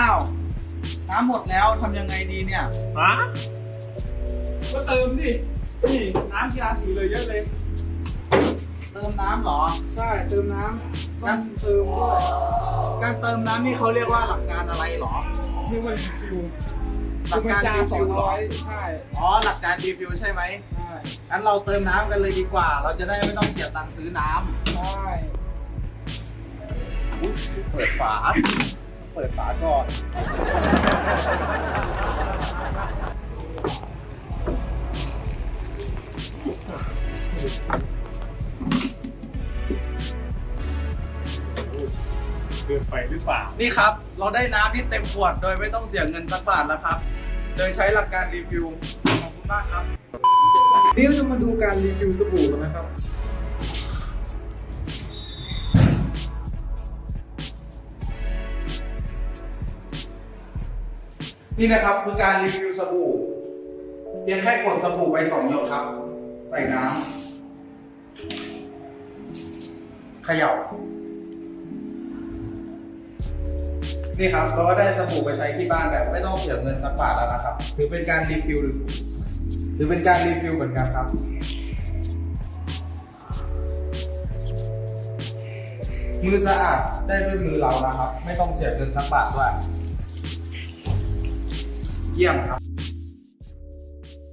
อ้าว น้ำหมดแล้วทำยังไงดีเนี่ย ฮะก็เติมดิ นี่น้ำกีฬาสีเลยเยอะเลย เติมน้ำเหรอ ใช่เติมน้ำต้องเติมด้วยการเติมน้ำนี่เขาเรียกว่าหลักการอะไรเหรอ นี่ว่าฟิวหลักการจารีสอฟิงลเหรร้ออยใช่อ๋อหลักการรีฟิลใช่ไหมใช่งั้นเราเติมน้ำกันเลยดีกว่า เราจะได้ไม่ต้องเสียตังค์ซื้อน้ใช่ำอุ๊ยเปิดฝา เปิดฝาก่อนเกินไปหรือเปล่า นี่ครับ เราได้น้ำที่เต็มขวด โดยไม่ต้องเสียเงินสักบาทแล้วครับ โดยใช้หลักการรีฟิลขอบคุณมากครับเดี๋ยวจะมาดูการรีวิวสบู่กันนะครับ นี่นะครับคือการรีวิวสบู่เพียงแค่กดสบู่ไปสองหยดครับ ใส่น้ำเขย่า นี่ครับเราก็ได้สบู่ไปใช้ที่บ้านแบบ ไม่ต้องเสียเงินสักบาทแล้วนะครับ ถือเป็นการรีฟิลหรือถือเป็นการรีฟิลเหมือนกันครับมือสะอาดได้ด้วยมือเรานะครับ ไม่ต้องเสียเงินสักบาทด้วย 样，然后。